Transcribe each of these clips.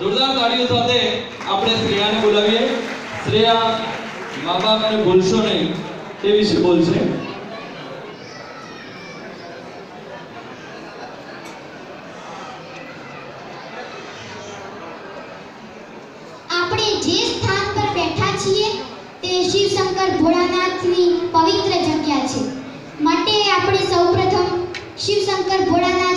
જોરદાર તાળીઓ સાથે આપણે શ્રેયાને બોલાવીએ. શ્રેયા મા બાપને ભૂલશો નહીં તે વિશે બોલશે. જે સ્થાન પર બેઠા છીએ તે શિવશંકર ભોળાનાથની પવિત્ર જગ્યા છે. માટે આપણે સૌપ્રથમ Shivshankar Bholanath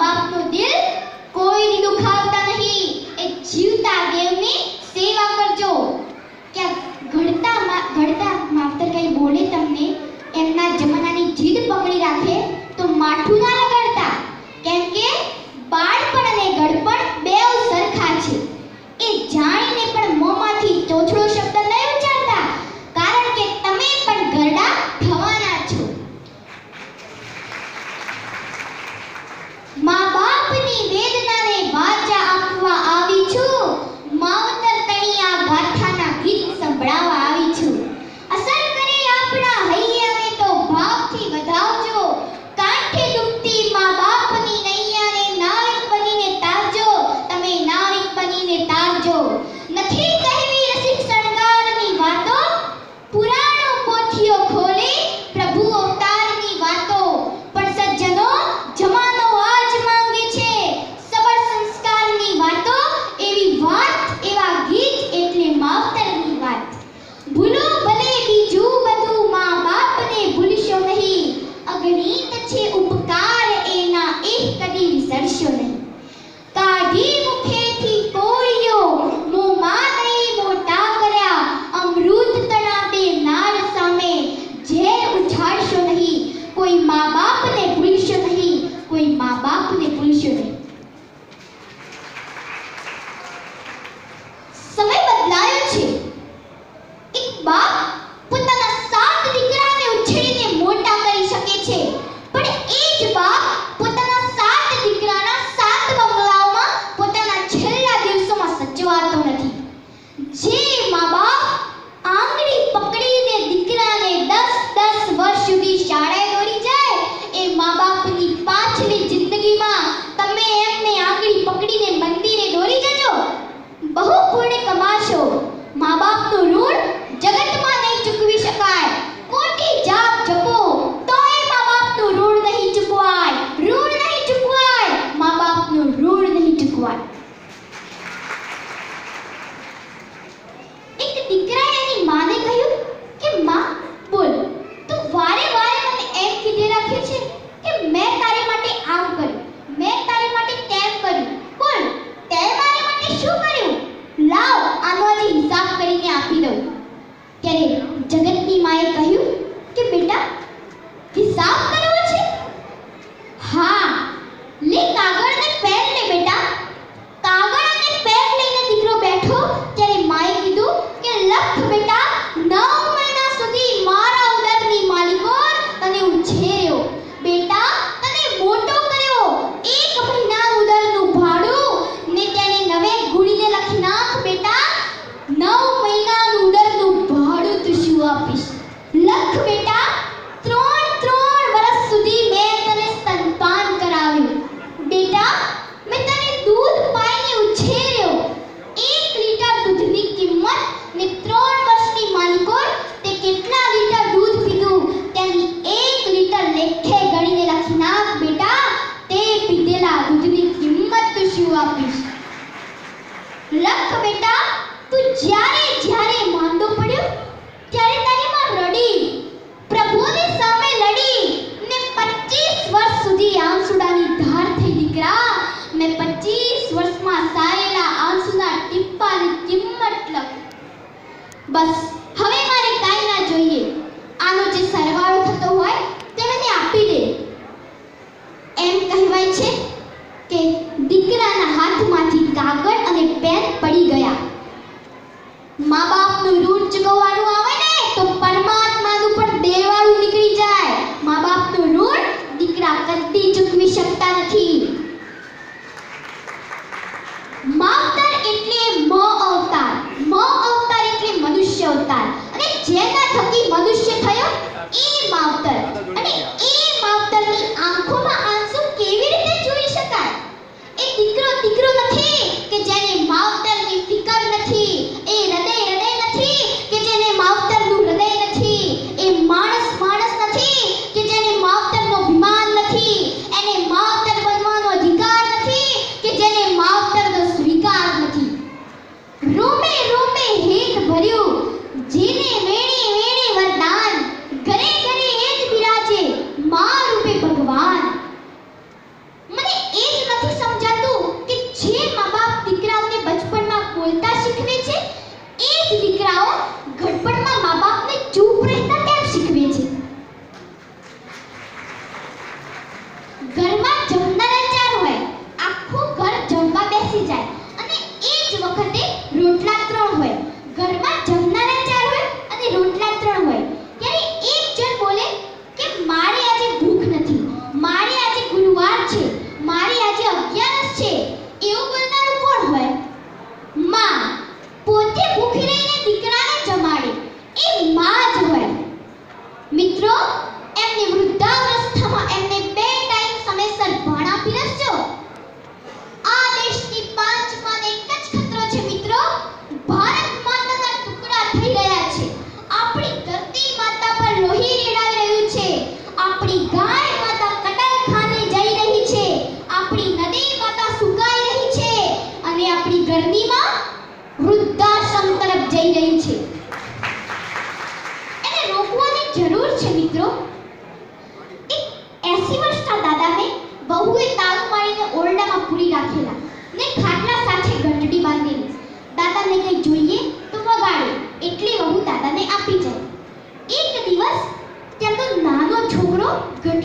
about to this? Going to count on he and shoot again me?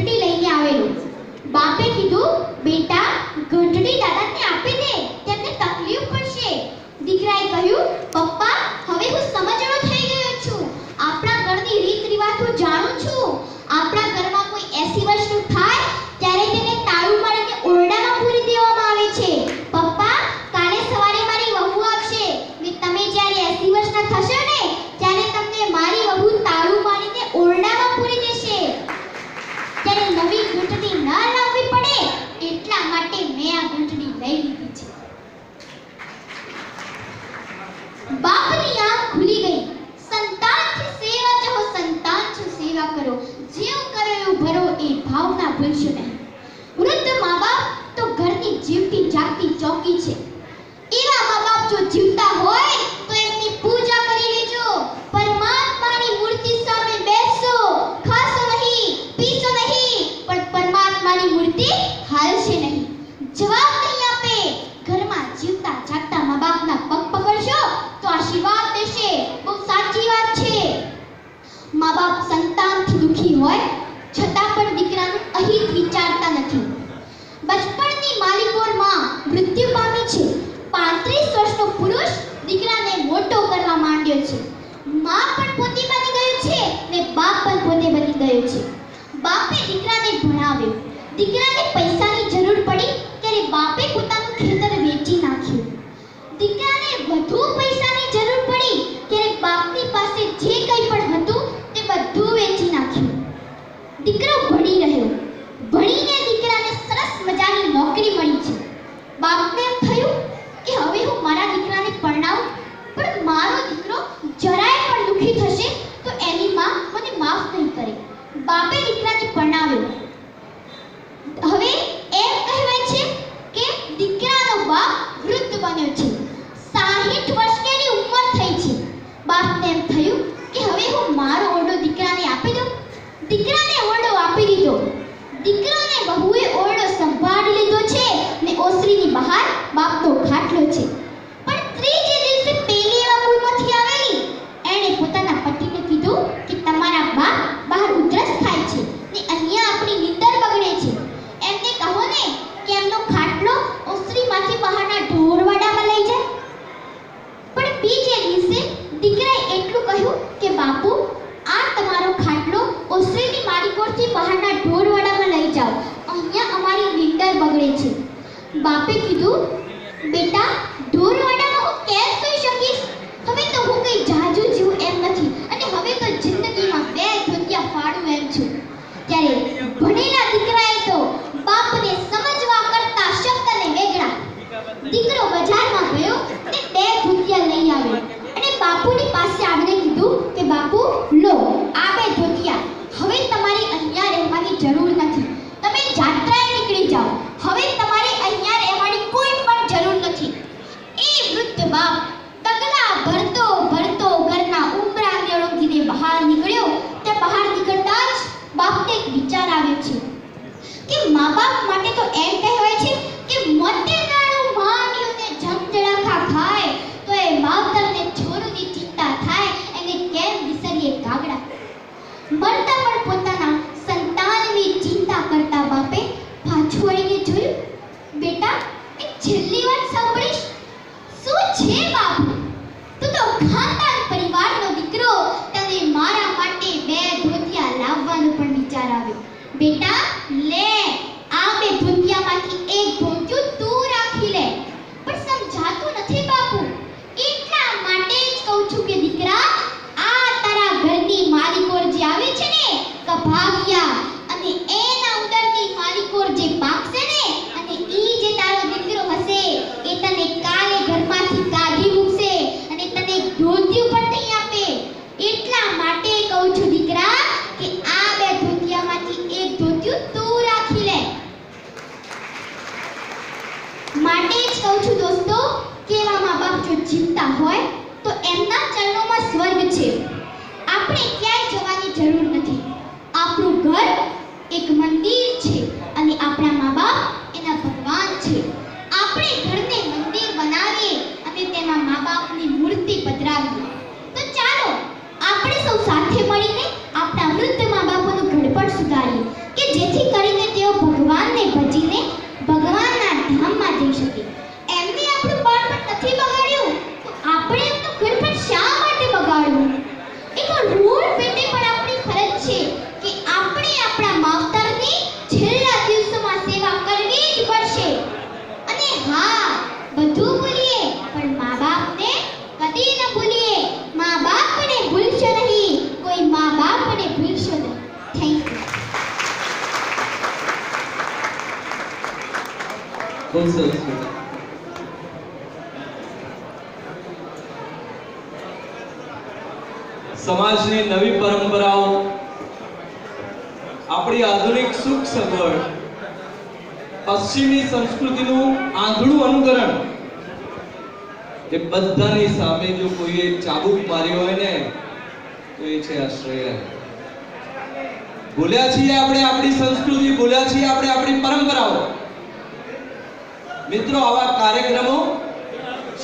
ઘંટડી લઈને આવેલું. બાપે કીધું, બેટા, ઘંટડી દાદાને આપી દે, તેમને તકલીફ પડશે. દીકરાએ કહ્યું ગયો છે. બાપે દીકરાને ભણાવ્યો. દીકરાને પૈસાની જરૂર પડી ત્યારે બાપે પોતાનું ખેતર વેચી નાખ્યું. દીકરાને વધુ પૈસાની જરૂર પડી ત્યારે બાપની પાસે જે કંઈ પણ હતું તે બધું વેચી નાખ્યું. દીકરો ભણી રહ્યો. ભણીને દીકરાને સરસ મજાની નોકરી મળી છે. બાપને એમ થયું કે હવે હું મારા દીકરાને પરણાવું પણ મારો દીકરો જરાય પણ દુખી થશે તો એની માં મને માફ નહીં કરે બાપે દીકરાને પરણાવ્યો હવે એમ કહેવાય છે કે દીકરાનો બાપ વૃદ્ધ બન્યો છે 60 વર્ષની ઉંમર થઈ છે બાપને એમ થયું કે હવે હું મારો ઓરડો દીકરાને આપી દઉં? દીકરાને ઓરડો આપી દીધો. દીકરાને બહુએ ઓરડો સંભાળી લીધો છે ને ઓસરીની બહાર બાપનો ખાટલો છે. પણ ત્રીજે દિવસે પેલી એવા કુળમાંથી આવેલી. એણે પોતાના પતિને કીધું કે તમારા બાપ બહાર ઉધરસ ખાય છે ને અહીંયા આપણી નીંદર બગડે છે. એમને કહો ને કે એમનો ખાટલો ઓસરીમાંથી બહારના ઢોરવાડામાં લઈ જાય. પણ બીજે દિવસે દીકરાએ એટલું કહ્યું કે, બાપુ, આ તમારો ખાટલો ઓસરીની માલિકોરથી બહારના ઢોરવાડામાં લઈ જાઓ. અહીંયા અમારી નીંદર બગડે છે. બાપે કીધું બેટા ઢોરવાડામાં હું કેમ સૂઈ શકીશ હવે તો હું કઈ જાજુ જીવું એમ નથી અને હવે તો જિંદગીમાં બે ધોતિયા ફાડું એમ છું ત્યારે ભણેલા દીકરાએ તો બાપને સમજવા કરતા શબ્દને વેગળા દીકરો બજારમાં ગયો અને બે ધોતિયા લઈ આવ્યો અને બાપુની પાસે આવીને કીધું કે બાપુ લો આ બે ધોતિયા હવે તમારે અહીંયા રહેવાની જરૂર નથી તમે જાત્રાએ નીકળી જાઓ હવે તમારે અહીંયા રહેવાની કોઈ પણ જરૂર નથી એ વૃદ્ધ બાપ તગલા ભરતો ભરતો ઘરના ઉંબરા ઓળંગીને બહાર નીકળ્યો તે બહાર નીકળતા જ બાપને એક વિચાર આવ્યો છે કે મા બાપ માટે તો એમ કહેવાય છે કે મતે નાનું માંગ્યું ને જમજળાખા ખાય તો એ માવતરને છોરુની ચિંતા થાય એને કેમ વિસરીએ કાગડા મરતા પણ પોતાના સંતાનની ચિંતા કરતા બાપે પાછું વળીને જોયું? બેટા એક છેલ્લી વાત સાંભળીશ grande. સરસ બેટા. સમાજની નવી પરંપરાઓ, આપણી આધુનિક સુખ સગવડ, પશ્ચિમી સંસ્કૃતિનું આંધળું અનુકરણ, એ બધાની સામે જો કોઈએ ચાબુક મારી હોય ને, તો એ છે આશ્રય ભૂલ્યા છીએ આપણે આપણી સંસ્કૃતિ, ભૂલ્યા છીએ આપણે આપણી પરંપરાઓ મિત્રો, આવા કાર્યક્રમો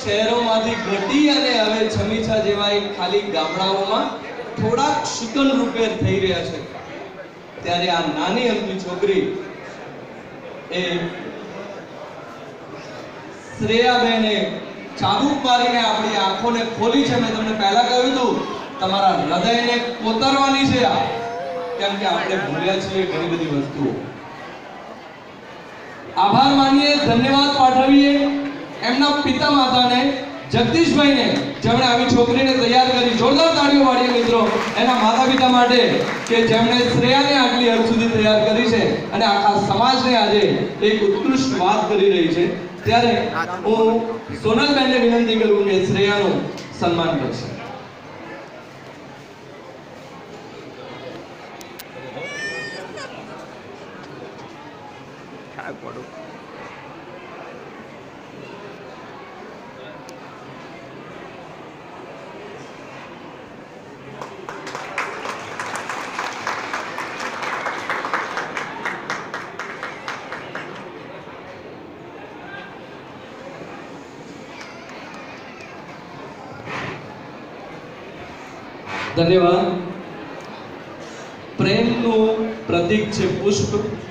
શહેરોમાંથી ઘટી અને હવે છમીછા જેવા ખાલી ગામડાઓમાં થોડાક શુકન રૂપે થઈ રહ્યા છે. ત્યારે આ નાની અમની છોકરી એ શ્રેયાબેને ચાબુક મારીને આપણી આંખોને ખોલી છે. મેં તમને પહેલા કહ્યું હતું, તમારા હૃદયને કોતરવાની છે આ. કેમ કે આપણે ભૂલ્યા છીએ ઘણી બધી વસ્તુઓ. આભાર માનીએ, ધન્યવાદ પાઠવીએ. એમના પિતા માતાને જગદીશભાઈને જેમણે આવી છોકરીને તૈયાર કરી. જોરદાર તાળીઓ વાળીએ મિત્રો, એના માતા પિતા માટે કે જેમણે શ્રેયાને આટલી હદ સુધી તૈયાર કરી છે અને આખા સમાજને આજે એક ઉત્કૃષ્ટ વાત કરી રહી છે. ત્યારે હું સોનલબેનને વિનંતી કરું કે શ્રેયાનું સન્માન કરશે. తాగకూడదు धन्यवाद प्रेम नो प्रतीक से पुष्प